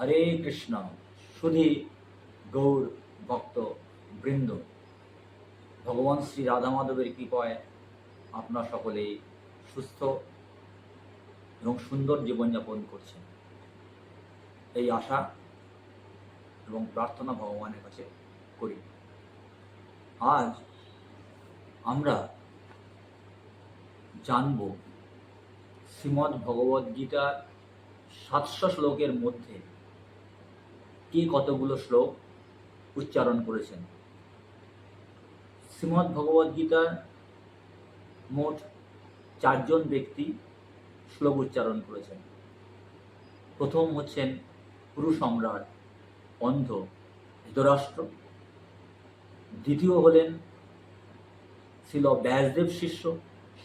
হরে কৃষ্ণ। সুধী গৌর ভক্ত বৃন্দ। ভগবান শ্রী রাধা মাধবের কৃপায় আপনার সকলেই সুস্থ এবং সুন্দর জীবনযাপন করছেন। এই আশা এবং প্রার্থনা ভগবানের কাছে করি। আজ আমরা জানব শ্রীমদ্ ভগবদ গীতার সাতশো শ্লোকের মধ্যে কে কতগুলো শ্লোক উচ্চারণ করেছেন? শ্রীমদ্ ভগবদ গীতার মোট চারজন ব্যক্তি শ্লোক উচ্চারণ করেছেন। প্রথম হচ্ছেন পুরু সম্রাট অন্ধ ধৃতরাষ্ট্র। দ্বিতীয় হলেন ছিল ব্যাসদেব শিষ্য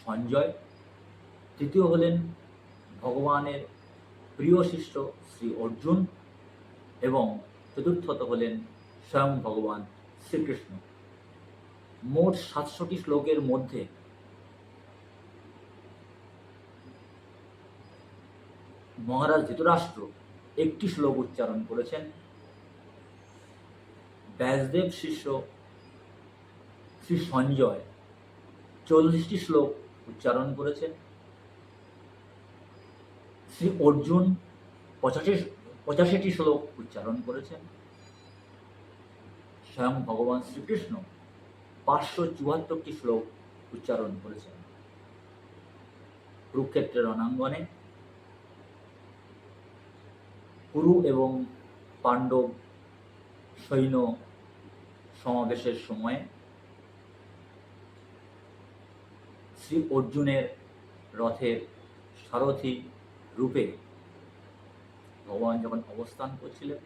সঞ্জয়। তৃতীয় হলেন ভগবানের প্রিয় শিষ্য শ্রী অর্জুন। এবং চতুর্থত হলেন স্বয়ং ভগবান শ্রীকৃষ্ণ। মোট সাতশোটি শ্লোকের মধ্যে মহারাজ ধৃতরাষ্ট্র একটি শ্লোক উচ্চারণ করেছেন। ব্যাসদেব শিষ্য শ্রী সঞ্জয় চল্লিশটি শ্লোক উচ্চারণ করেছেন। শ্রী অর্জুন পঁচাশি পঁচাশিটি শ্লোক উচ্চারণ করেছেন। স্বয়ং ভগবান শ্রীকৃষ্ণ পাঁচশো চুয়াত্তরটি শ্লোক উচ্চারণ করেছেন। কুরুক্ষেত্রের রণাঙ্গনে কুরু এবং পাণ্ডব সৈন্য সমাবেশের সময়ে শ্রী অর্জুনের রথের সারথি রূপে ভগবান যখন অবস্থান করছিলেন,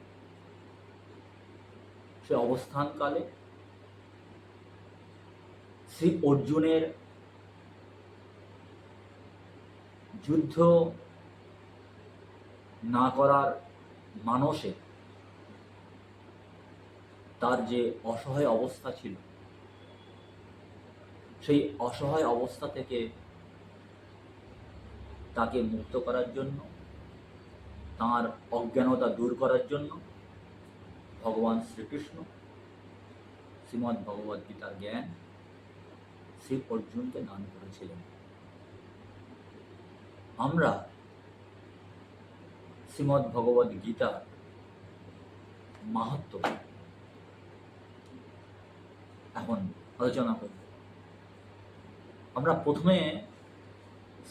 সে অবস্থানকালে শ্রী অর্জুনের যুদ্ধ না করার মানসে তার যে অসহায় অবস্থা ছিল, সেই অসহায় অবস্থা থেকে তাকে মুক্ত করার জন্য তার অজ্ঞানতা দূর করার জন্য ভগবান শ্রীকৃষ্ণ, শ্রীমদ্ ভগবদ গীতার জ্ঞান শ্রী অর্জুনকে দান করেছিলেন। আমরা শ্রীমদ্ ভগবদ গীতার মাহাত্ম এখন আলোচনা করব আমরা প্রথমে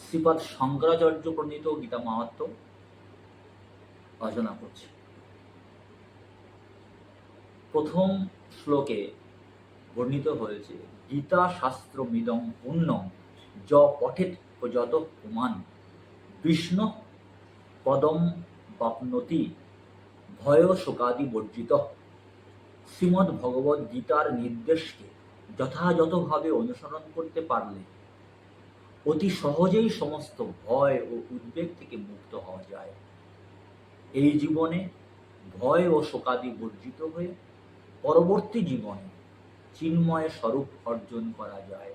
শ্রীপাদ শঙ্করাচার্য প্রণীত গীতা মাহাত্ম আলোচনা করছি। প্রথম শ্লোকে বর্ণিত হয়েছে, গীতা শাস্ত্র মিদং পুণ্যম য পঠেত যত পুমান, বিষ্ণু পদম বাপনতি, ভয় শোকাদি বর্জিত। শ্রীমদ্ ভগবত গীতার নির্দেশকে যথাযথভাবে অনুসরণ করতে পারলে অতি সহজেই সমস্ত ভয় ও উদ্বেগ থেকে মুক্ত হওয়া যায়। এই জীবনে ভয় ও শোকাদি বর্জিত হয়ে পরবর্তী জীবনে চিন্ময় স্বরূপ অর্জন করা যায়।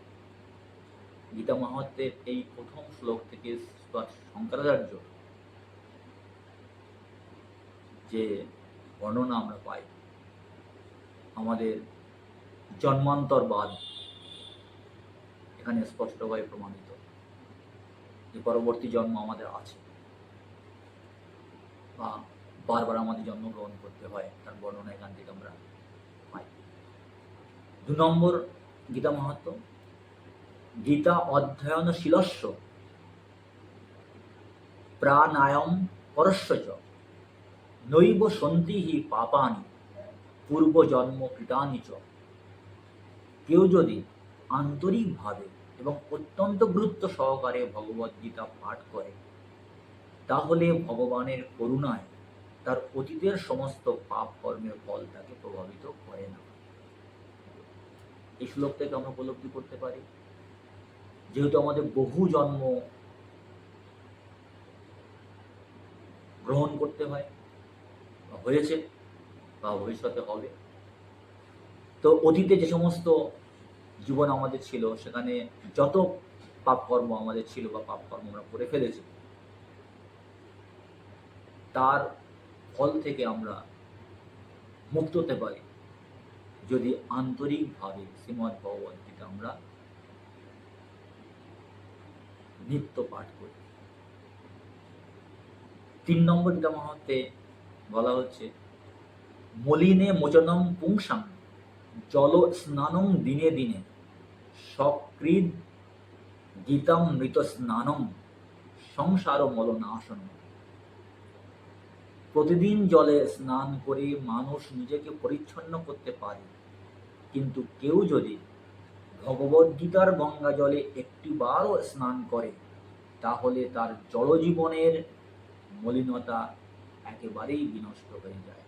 গীতা মাহাত্মের এই প্রথম শ্লোক থেকে শঙ্করাচার্য যে বর্ণনা আমরা পাই, আমাদের জন্মান্তরবাদ এখানে স্পষ্টভাবে প্রমাণিত। যে পরবর্তী জন্ম আমাদের আছে। বারবার আমাদের জন্মগ্রহণ করতে হয়, তার বর্ণনা এখান থেকে আমরা পাই। দু নম্বর গীতা মাহাত্ম, গীতা অধ্যয়নশীলস্য প্রাণায়াম পরস্য নৈব সন্তি হি পাপানি, পূর্বজন্ম কৃতানি চ। কেউ যদি আন্তরিকভাবে এবং অত্যন্ত গুরুত্ব সহকারে ভগবদ্গীতা পাঠ করে তাহলে ভগবানের করুণায় তার অতীতের সমস্ত পাপ কর্মের ফল তাকে প্রভাবিত করে না। এই শ্লোক থেকে আমরা উপলব্ধি করতে পারি। যেহেতু আমাদের বহু জন্ম গ্রহণ করতে হয়, বা হয়েছে, বা ভবিষ্যতে হবে। তো অতীতে যে সমস্ত জীবন আমাদের ছিল, সেখানে যত পাপকর্ম আমাদের ছিল বা পাপকর্ম আমরা করে ফেলেছি তার ফল থেকে আমরা মুক্ত হতে পারি। যদি আন্তরিকভাবে শ্রীমদ্ ভগবদ গীতা আমরা নিত্য পাঠ করি। তিন নম্বর গীতা মহাত্মে বলা হচ্ছে, মলিনে মোচনম পুংসাং, জল স্নানং দিনে দিনে, সক্রিদ গীতাম মৃত স্নানম সংসার মলনাশন প্রতিদিন জলে স্নান করে, মানুষ নিজেকে পরিচ্ছন্ন করতে পারে। কিন্তু কেউ যদি ভগবদ্গীতার গঙ্গা জলে একটিবারও স্নান করে, তাহলে তার জলজীবনের মলিনতা একেবারেই বিনষ্ট হয়ে যায়।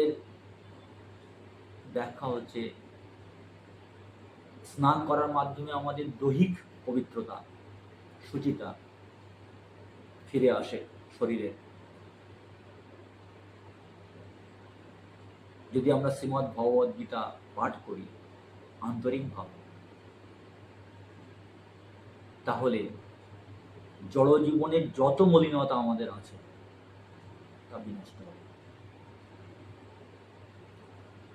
এর ব্যাখ্যা হচ্ছে, স্নান করার মাধ্যমে আমাদের দৈহিক পবিত্রতা, সুচিতা ফিরে আসে শরীরে। যদি আমরা শ্রীমৎ ভগবদ গীতা পাঠ করি, আন্তরিকভাবে, তাহলে জড়জীবনের যত মলিনতা আমাদের আছে তা বিনষ্ট হবে।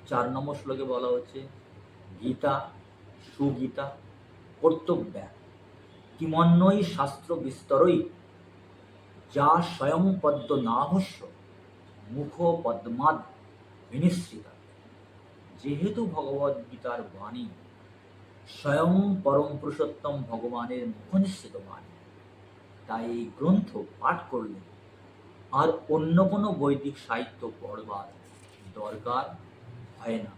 চার নম্বর শ্লোকে বলা হচ্ছে, গীতা, সুগীতা, কর্তব্যা কিমন্যই শাস্ত্র বিস্তরই যা স্বয়ং পদ্ম নাভস্য মুখ পদ্মাদ বিনিশ্চিতা। যেহেতু ভগবদ গীতার বাণী স্বয়ং পরম পুরুষোত্তম ভগবানের মুখনিশ্চিত বাণী, তাই এই গ্রন্থ পাঠ করলে আর অন্য কোনো বৈদিক সাহিত্য পড়বার দরকার হয় না।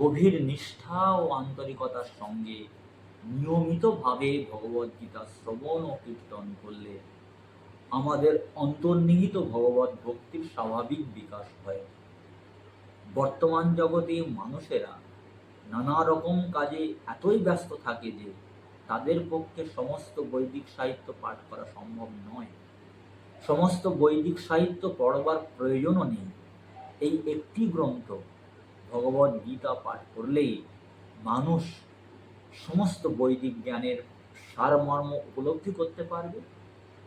গভীর নিষ্ঠা ও আন্তরিকতার সঙ্গে নিয়মিতভাবে ভগবদ্গীতা শ্রবণ ও কীর্তন করলে আমাদের অন্তর্নিহিত ভগবত ভক্তির স্বাভাবিক বিকাশ হয়। বর্তমান জগতে মানুষেরা নানা রকম কাজে এতই ব্যস্ত থাকে যে তাদের পক্ষে সমস্ত বৈদিক সাহিত্য পাঠ করা সম্ভব নয়। সমস্ত বৈদিক সাহিত্য পড়বার প্রয়োজনও নেই। এই একটি গ্রন্থ ভগবদ গীতা পাঠ করলেই মানুষ সমস্ত বৈদিক জ্ঞানের সারমর্ম উপলব্ধি করতে পারবে।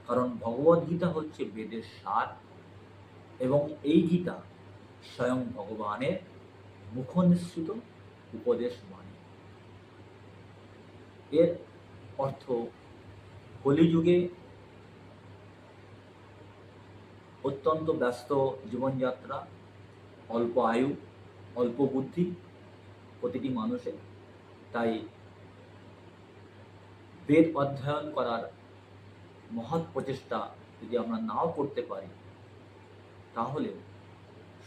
কারণ ভগবদ গীতা হচ্ছে বেদের সার এবং এই গীতা স্বয়ং ভগবানের মুখনিসৃত উপদেশ বাণী এর অর্থ কলিযুগে অত্যন্ত ব্যস্ত জীবনযাত্রা, অল্প আয়ু, অল্প বুদ্ধি প্রতিটি মানুষের। তাই বেদ অধ্যয়ন করার মহৎ প্রচেষ্টা যদি আমরা নাও করতে পারি, তাহলে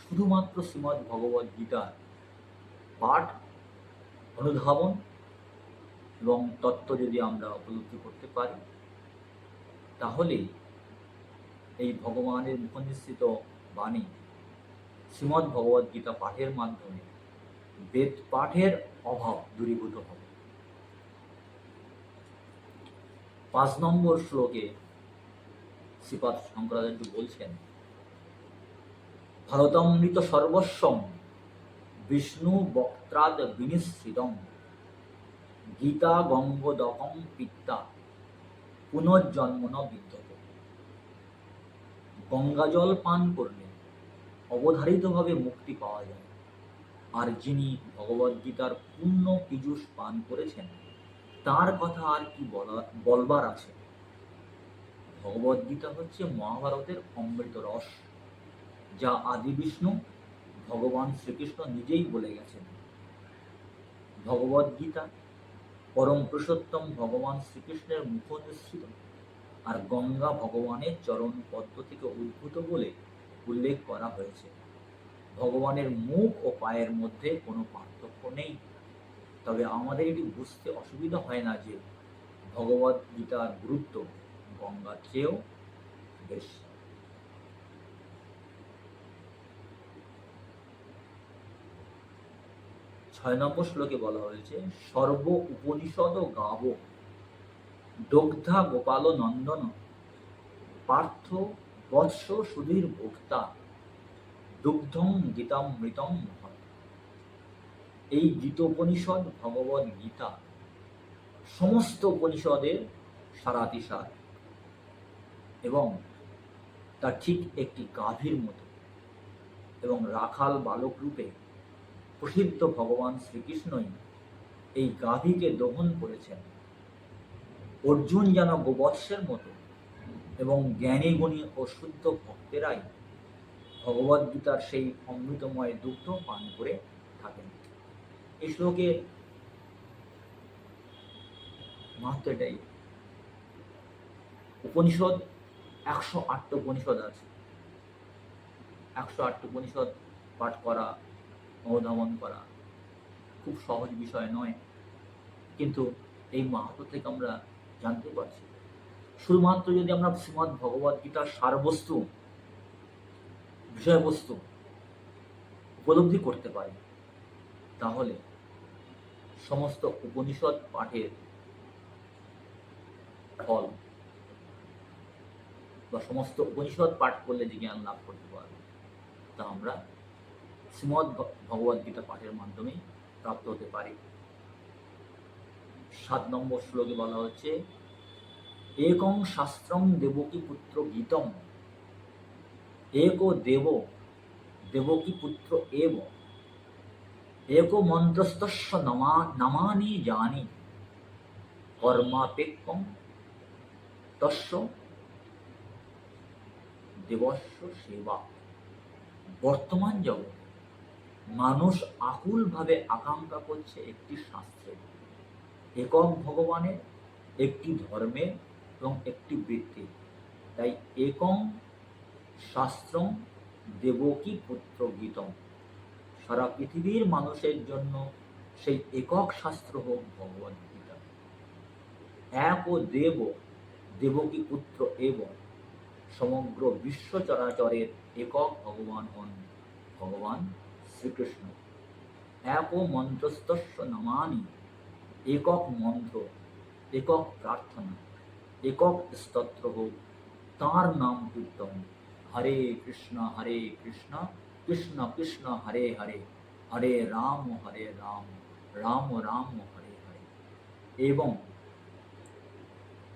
শুধুমাত্র শ্রীমদ্ ভগবদ গীতার পাঠ, অনুধাবন এবং তত্ত্ব যদি আমরা উপলব্ধি করতে পারি, তাহলে এই ভগবানের মুখনিশ্চিত বাণী শ্রীমদ্ ভগবদ গীতা পাঠের মাধ্যমে বেদ পাঠের অভাব দূরীভূত হবে। পাঁচ নম্বর শ্লোকে শ্রীপাদ শঙ্করাচার্য বলছেন ভারতামৃত সর্বস্বম বিষ্ণু বক্ত্রাদ বিনিশ্রিতম গীতা গঙ্গোদকম পিত্তা পুনর্জন্ম ন বিদ্যতে। গঙ্গাজল পান করলে অবধারিতভাবে মুক্তি পাওয়া যায়। আর যিনি ভগবদ্গীতার পূর্ণ পীযুষ পান করেছেন, তার কথা আর কি বলা, বলবার আছে? ভগবদ্গীতা হচ্ছে মহাভারতের অমৃত রস, যা আদি বিষ্ণু ভগবান শ্রীকৃষ্ণ নিজেই বলে গেছেন। ভগবদ্গীতা পরম পুরুষোত্তম ভগবান শ্রীকৃষ্ণের মুখ নিঃসৃত আর গঙ্গা ভগবানের চরণ পদ্ম থেকে উদ্ভূত বলে উল্লেখ করা হয়েছে। ভগবানের মুখ ও পায়ের মধ্যে কোনো পার্থক্য নেই। তবে আমাদের এটি বুঝতে অসুবিধা হয় না যে ভগবদ্গীতার গুরুত্ব গঙ্গার চেয়েও বেশি। ছয় নম্বর শ্লোকে বলা হয়েছে, সর্ব উপনিষদ গাব, দগ্ধা গোপাল নন্দন, পার্থ বৎস সুধীর ভোক্তা দুগ্ধম গীতামৃতম মহৎ। এই গীতোপনিষদ ভগবদ গীতা, সমস্ত উপনিষদের সারাতিসার। এবং তা ঠিক একটি গাভীর মতো এবং রাখাল বালক রূপে প্রসিদ্ধ ভগবান শ্রীকৃষ্ণই এই গাভীকে দহন করেছেন। অর্জুন যেন গোবৎসের মতো এবং জ্ঞানী গুণী ও শুদ্ধ ভক্তেরাই ভগবদ্গীতার সেই অমৃতময় দুগ্ধ পান করে থাকেন। এই শ্লোকে মাত্র এটাই। উপনিষদ একশো আটটা উপনিষদ আছে। একশো আটটা উপনিষদ পাঠ করা, অনুধাবন করা খুব সহজ বিষয় নয়। কিন্তু এই মাহাত্ম থেকে আমরা জানতে পারছি। শুধুমাত্র যদি আমরা শ্রীমদ ভগবদ গীতার সারবস্তু, বিষয়বস্তু উপলব্ধি করতে পারি, তাহলে সমস্ত উপনিষদ পাঠের ফল বা সমস্ত উপনিষদ পাঠ করলে যে জ্ঞান লাভ করতে পারবে, তা আমরা শ্রীমদ ভগবদ গীতা পাঠের মাধ্যমে প্রাপ্ত হতে পারি। সাত নম্বর শ্লোকে বলা হচ্ছে, একং শাস্ত্রং দেবকী পুত্র গীতম, এক দেব, দেবকী পুত্র এব, এক মন্ত্রস্তস্য নমা নমানি জানি কর্মাপেক্ষম তস্য দেবস্য সেবা। বর্তমান জগতে মানুষ আকুলভাবে আকাঙ্ক্ষা করছে একটি শাস্ত্রের একক ভগবানের, একটি ধর্মের এবং একটি বৃত্তি তাই একং শাস্ত্রম দেবকী পুত্র গীতম সারা পৃথিবীর মানুষের জন্য সেই একক শাস্ত্র হোক ভগবদ গীতা এক ও দেব, দেবকী পুত্র এবং সমগ্র বিশ্ব চরাচরের একক ভগবান হন ভগবান শ্রীকৃষ্ণ। এক মন্ত্রস্তস্য নমানি একক মন্ত্র, একক প্রার্থনা, একক স্তত্র হোক তাঁর নাম কীর্তন। হরে কৃষ্ণ হরে কৃষ্ণ কৃষ্ণ কৃষ্ণ, হরে হরে হরে রাম হরে রাম রাম রাম, হরে হরে। এবং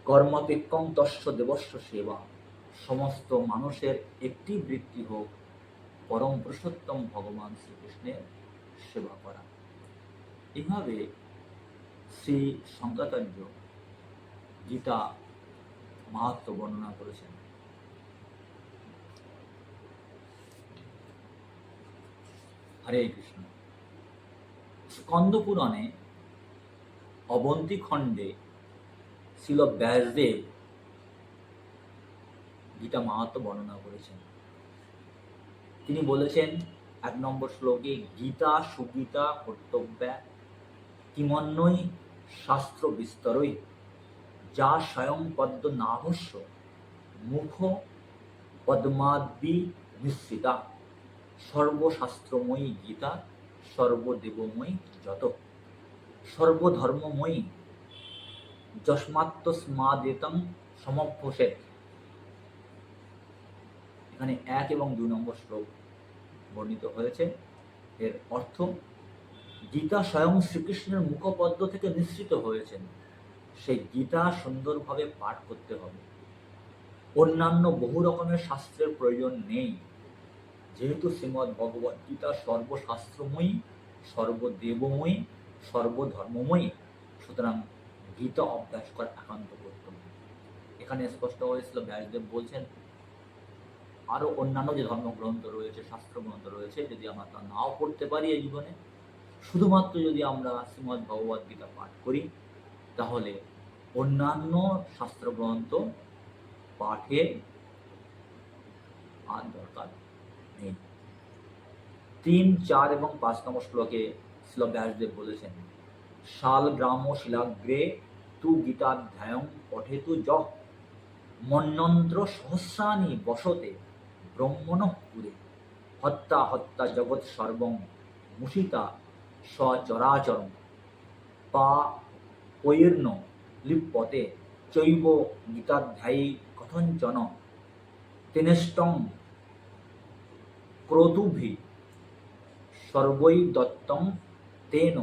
কর্মাপেক্ষম তস্য দেবস্য সেবা সমস্ত মানুষের একটি বৃত্তি হোক, পরম পুরুষোত্তম ভগবান শ্রীকৃষ্ণের সেবা করা। এভাবে শ্রী শঙ্করাচার্য গীতা মাহাত্ম বর্ণনা করেছেন। হরে কৃষ্ণ। স্কন্দ পুরাণে অবন্তী খণ্ডে ছিল ব্যাসদেব গীতা মাহাত্ম বর্ণনা করেছেন। তিনি বলেছেন, এক নম্বর শ্লোকে, গীতা সুগীতা কর্তব্যা কিমন্যই শাস্ত্র বিস্তরই যা স্বয়ং পদ্ম নাভস্য মুখ পদ্মাদ্বি নিশ্চিতা সর্বশাস্ত্রময়ী গীতা, সর্বদেবময়ী যত। সর্বধর্মময়ী যস্মাত্মস্মাদেতং সমভ্যসেত এখানে এক এবং দুই নম্বর শ্লোক বর্ণিত হয়েছে। এর অর্থ, গীতা স্বয়ং শ্রীকৃষ্ণের মুখপদ্ম থেকে নিঃসৃত হয়েছেন। সেই গীতা সুন্দরভাবে পাঠ করতে হবে। অন্যান্য বহু রকমের শাস্ত্রের প্রয়োজন নেই। যেহেতু শ্রীমৎ ভগবত গীতা সর্বশাস্ত্রময়ী, সর্বদেবময়ী, সর্বধর্মময়ী, সুতরাং গীতা অভ্যাস করা একান্ত কর্তব্য। এখানে স্পষ্ট হয়েছিল ব্যাসদেব বলছেন আরও অন্যান্য যে ধর্মগ্রন্থ রয়েছে শাস্ত্র গ্রন্থ রয়েছে, যদি আমরা তা নাও পড়তে পারি এই জীবনে, শুধুমাত্র যদি আমরা শ্রীমৎ ভগবত গীতা পাঠ করি, তাহলে অন্যান্য শাস্ত্রগ্রন্থ পাঠে আর দরকার নেই। তিন, চার এবং পাঁচ নম্বর শ্লোকে শ্রীল ব্যাসদেব বলেছেন শাল গ্রাম শিলাগ্রে তু গীতাধ্যায়ং পঠেতু যহ মন্যন্ত্র সহস্রানি বসতে ব্রহ্মণ পুরে। হত্যা হত্যা জগৎ সর্বং মুষিতা সচরাচরম পা পৈর্ণ লিপ্যতে চৈব গীতাধ্যায়ী কথঞ্চন। তিনেষ্টং ক্রতুভি সর্বৈ দত্তং তেন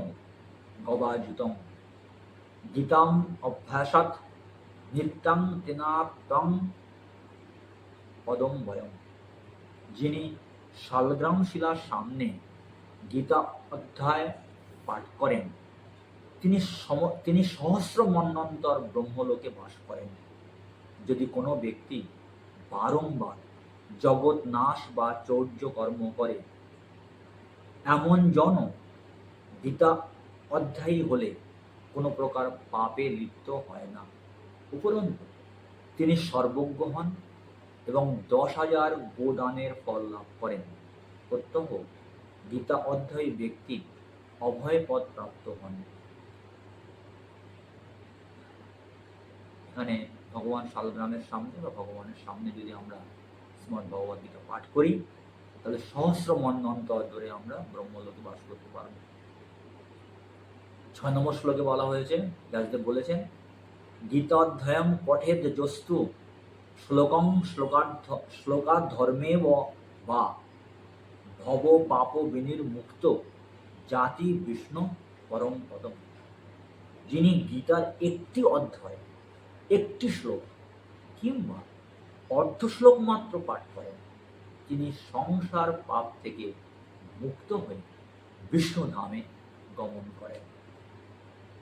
গবাযুতম গীতাম অভ্যাসাৎ নিত্যং তিনাত্তং পদম বয়ম যিনি শালগ্রাম শিলার সামনে গীতা অধ্যায় পাঠ করেন, তিনি সম, তিনি সহস্র মন্বন্তর ব্রহ্মলোকে বাস করেন। যদি কোনো ব্যক্তি বারংবার জগৎ নাশ বা চৌর্য কর্ম করে, এমন জন গীতা অধ্যায়ী হলে কোনো প্রকার পাপে লিপ্ত হয় না। উপরন্তু, তিনি সর্বজ্ঞ হন এবং দশ হাজার গোদানের ফল লাভ করেন। প্রত্যহ গীতা অধ্যায়ী ব্যক্তি অভয় পদ প্রাপ্ত হন। এখানে ভগবান শালগ্রামের সামনে বা ভগবানের সামনে যদি আমরা শ্রীমদ ভগবদ গীতা পাঠ করি, তাহলে সহস্র মন্বন্তর ধরে আমরা ব্রহ্মলোকে বাস করতে পারব। ছয় নম্বর শ্লোকে বলা হয়েছে, ব্যাসদেব বলেছেন, গীতাধ্যায়ম পঠেদ জস্তু শ্লোকং শ্লোকার্ধ শ্লোকাধর্মে বা ভব পাপ বিনির্মুক্ত জাতি বিষ্ণু পরম পদম যিনি গীতার একটি অধ্যায়, একটি শ্লোক কিংবা অর্ধ শ্লোক মাত্র পাঠ করেন, তিনি সংসার পাপ থেকে মুক্ত হয়ে বিষ্ণু ধামে গমন করেন।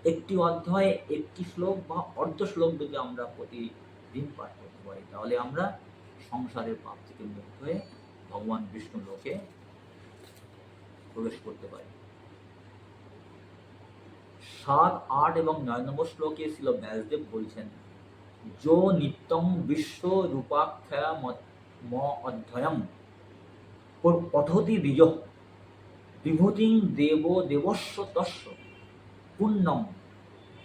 একটি অধ্যায়ে, একটি শ্লোক বা অর্ধ শ্লোক যদি আমরা প্রতিদিন পাঠ করতে পারি। তাহলে আমরা সংসারের পাপ থেকে মুক্ত হয়ে ভগবান বিষ্ণু লোকে প্রবেশ করতে পারি। সাত, আট এবং নয় নম্বর শ্লোকে ছিল ব্যাসদেব বলছেন, যো নিত্যং বিশ্ব রূপাখ্যা ম অধ্যয়ম পঠতি বীজ বিভূতিং দেব দেবস্ব তস্য পুণ্যম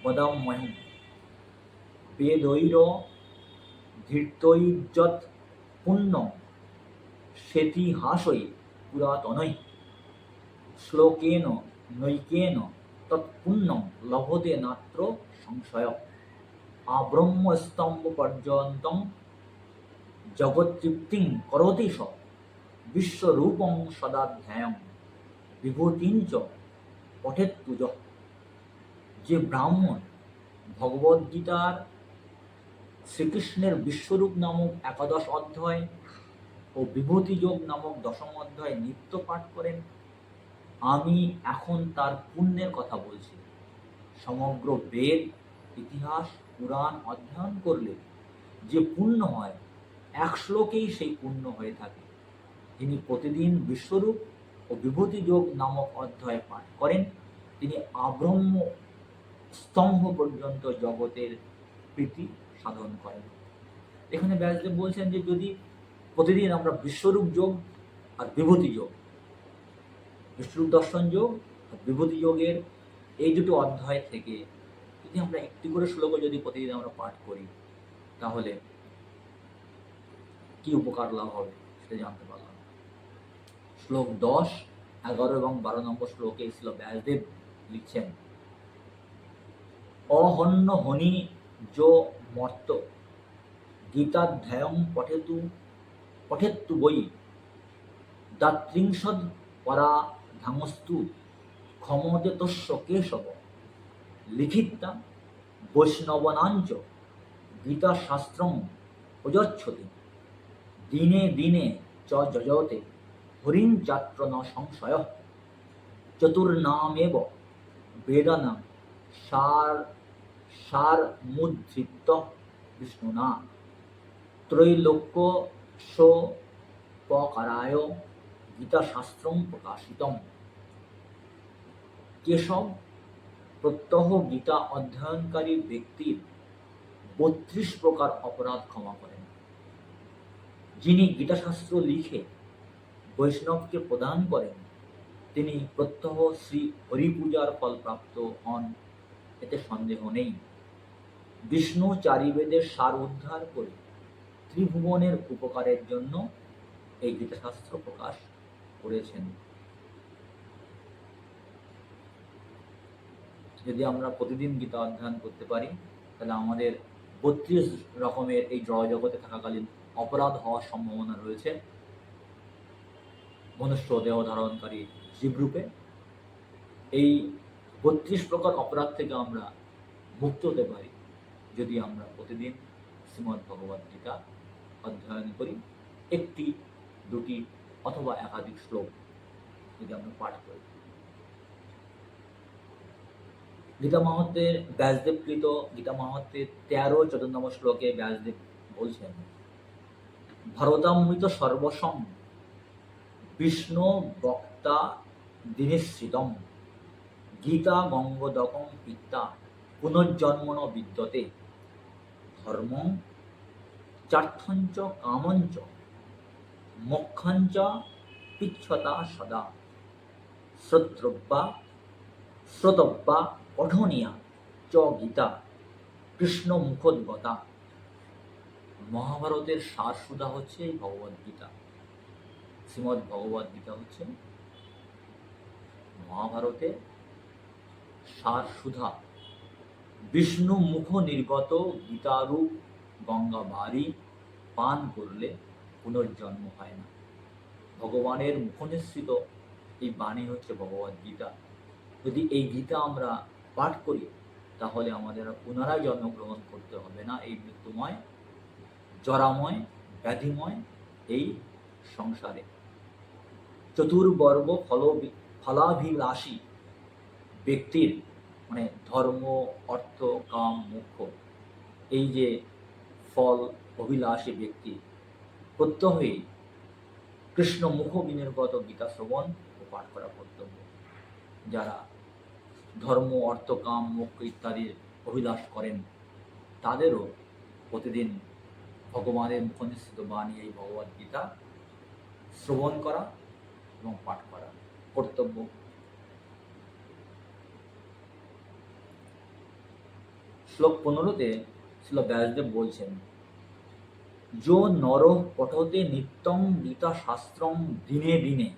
পদময়ম বেদৈর ধীর্তৈর্যৎ পুণ্যম সেতিহাসই পুরাতনৈ। শ্লোকেন নৈকেন তৎপুণ্যম লভতে নাত্র সংশয়। আব্রহ্মস্তম্ভ পর্যন্তং জগৎতৃপ্তিং করতি স, বিশ্বরূপং সদাধ্যায়ম বিভূতিঞ্চ পঠেত পুজ যে ব্রাহ্মণ ভগবদ্গীতার শ্রীকৃষ্ণের বিশ্বরূপ নামক একাদশ অধ্যায় ও বিভূতিযোগ নামক দশম অধ্যায় নিত্য পাঠ করেন। আমি এখন তার পুণ্যের কথা বলছি। সমগ্র বেদ, ইতিহাস, পুরাণ অধ্যয়ন করলে যে পুণ্য হয়, এক শ্লোকেই সেই পুণ্য হয়ে থাকে। তিনি প্রতিদিন বিশ্বরূপ ও বিভূতি যোগ নামক অধ্যায় পাঠ করেন। তিনি আব্রহ্ম স্তম্ভ পর্যন্ত জগতের প্রীতি সাধন করেন এখানে ব্যাসদেব বলছেন যে যদি প্রতিদিন আমরা বিশ্বরূপ যোগ আর বিভূতি যোগ, বিশ্বরূপ দর্শন যোগ আর বিভূতি যোগের এই দুটো অধ্যায় থেকে যদি আমরা একটি করে শ্লোক যদি প্রতিদিন আমরা পাঠ করি, তাহলে কি উপকার লাভ হবে সেটা জানতে পারলাম। শ্লোক দশ, এগারো এবং বারো নম্বর শ্লোকে ছিল ব্যাসদেব লিখছেন অহন্য হনি যো মর্ত গীতাধ্যায়ং পঠেতু, পঠেত্তু বই দাত্রিংশদ পরা ধামস্তু ক্ষমতে তস্য কেশব। লিখিতা বৈষ্ণবনাঞ্চ গীতাশাস্ত্রং প্রযচ্ছতি। দিনে দিনে চ যজতে হরিং চাত্র ন সংশয়। চতুর্নামেব বেদনা সার সার মুদ্ধৃত বিষ্ণুনা। ত্রৈলোক্য পকারায় গীতাশাস্ত্রং প্রকাশিতম। কেশব প্রত্যহ গীতা অধ্যয়নকারী ব্যক্তির বত্রিশ প্রকার অপরাধ ক্ষমা করেন। যিনি গীতাশাস্ত্র লিখে বৈষ্ণবকে প্রদান করেন, তিনি প্রত্যহ শ্রী হরিপূজার ফল প্রাপ্ত হন, এতে সন্দেহ নেই। বিষ্ণু চারিবেদের সার উদ্ধার করে ত্রিভুবনের উপকারের জন্য এই গীতাশাস্ত্র প্রকাশ করেছেন। যদি আমরা প্রতিদিন গীতা অধ্যয়ন করতে পারি, তাহলে আমাদের বত্রিশ রকমের এই জড় জগতে থাকাকালীন অপরাধ হওয়ার সম্ভাবনা রয়েছে। মনুষ্য দেহ ধারণকারী জীবরূপে এই বত্রিশ প্রকার অপরাধ থেকে আমরা মুক্ত হতে পারি। যদি আমরা প্রতিদিন শ্রীমদ্ ভগবদ্ গীতা অধ্যয়ন করি, একটি, দুটি অথবা একাধিক শ্লোক যদি আমরা পাঠ করি। গীতা মাহাত্মের ব্যাসদেবকৃত গীতা মাহাত্মের তেরো চতুর্দম শ্লোকে ব্যাসদেব বলছেন, ভারতামৃত সর্বসম বিষ্ণু বক্তা দিনিশ্রিতম গীতা গঙ্গদকম পিত্তা পুনর্জন্মন বিদ্যতে। ধর্ম, চার্থঞ্চ, কামঞ্চ, মোক্ষঞ্চ, পিচ্ছতা, সদা। শ্রোত্রব্যা শ্রোতব্যা, পঠনীয়া, চ গীতা, কৃষ্ণ মুখোদ্গতা। মহাভারতের সার সুধা হচ্ছে এই ভগবদ্গীতা শ্রীমদ্ ভগবদ্গীতা হচ্ছে মহাভারতের সার সুধা। বিষ্ণু মুখ নির্গত গীতারূপ গঙ্গা বাড়ি পান করলে পুনর্জন্ম হয় না। ভগবানের মুখনিসৃত এই বাণী হচ্ছে ভগবদ্গীতা যদি এই গীতা আমরা পাঠ করি, তাহলে আমাদের পুনরায় জন্মগ্রহণ করতে হবে না। এই মৃত্যুময়, জরাময়, ব্যাধিময় এই সংসারে। চতুর্বর্গ ফল ফলাভিলাষী ব্যক্তির মানে ধর্ম, অর্থ, কাম মোক্ষ এই যে ফল, অভিলাষী ব্যক্তি, প্রত্যহই কৃষ্ণ মুখ বিনির্গত গীতা শ্রবণ ও পাঠ করা কর্তব্য। যারা ধর্ম, অর্থ, কাম মোক্ষ ইত্যাদির অভিলাষ করেন, তাদেরও প্রতিদিন ভগবানের মুখনিশ্চিত বাণী এই ভগবদ্গীতা শ্রবণ করা এবং পাঠ করা কর্তব্য। শ্লোক পনেরোতে শিল ব্যাসদেব বলছেন, যো নর পঠতে নিত্যং গীতা শাস্ত্রং দিনে দিনে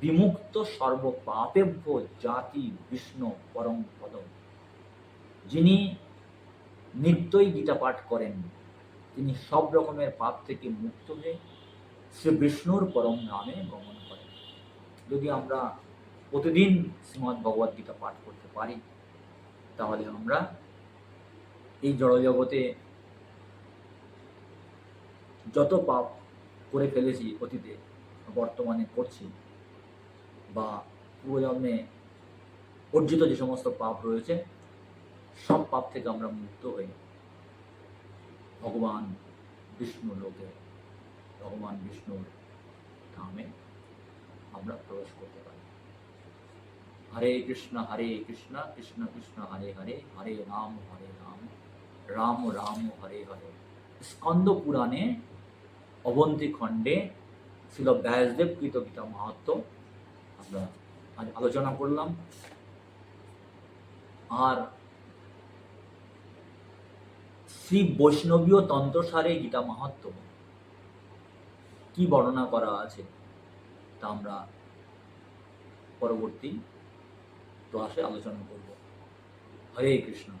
বিমুক্ত সর্ব পাপেভ্য জাতি বিষ্ণু পরম পদম। যিনি নিত্যই গীতা পাঠ করেন, তিনি সব রকমের পাপ থেকে মুক্ত হয়ে শ্রী বিষ্ণুর পরম নামে গমন করেন। যদি আমরা প্রতিদিন শ্রীমদ্ ভগবদ গীতা পাঠ করতে পারি, তাহলে আমরা এই জড়জগতে যত পাপ করে ফেলেছি অতীতে, বর্তমানে করছি বা পূর্বজন্মে অর্জিত যে সমস্ত পাপ রয়েছে, সব পাপ থেকে আমরা মুক্ত হই। ভগবান বিষ্ণু লোকে, ভগবান বিষ্ণুর ধামে আমরা প্রবেশ করতে পারি। হরে কৃষ্ণ হরে কৃষ্ণ কৃষ্ণ কৃষ্ণ, হরে হরে হরে রাম হরে রাম রাম রাম, হরে হরে। স্কন্দ পুরাণে অবন্তী খণ্ডে ছিল ব্যাসদেব কৃত গীতা মাহাত্ম আমরা আজ আলোচনা করলাম। আর শ্রী বৈষ্ণবীয় তন্ত্রসারে গীতা মাহাত্ম কি বর্ণনা করা আছে তা আমরা পরবর্তী ক্লাসে আলোচনা করব। হরে কৃষ্ণ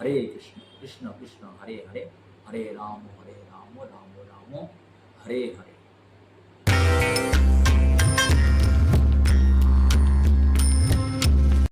হরে কৃষ্ণ কৃষ্ণ কৃষ্ণ, হরে হরে হরে রাম হরে রাম রাম রাম, হরে হরে।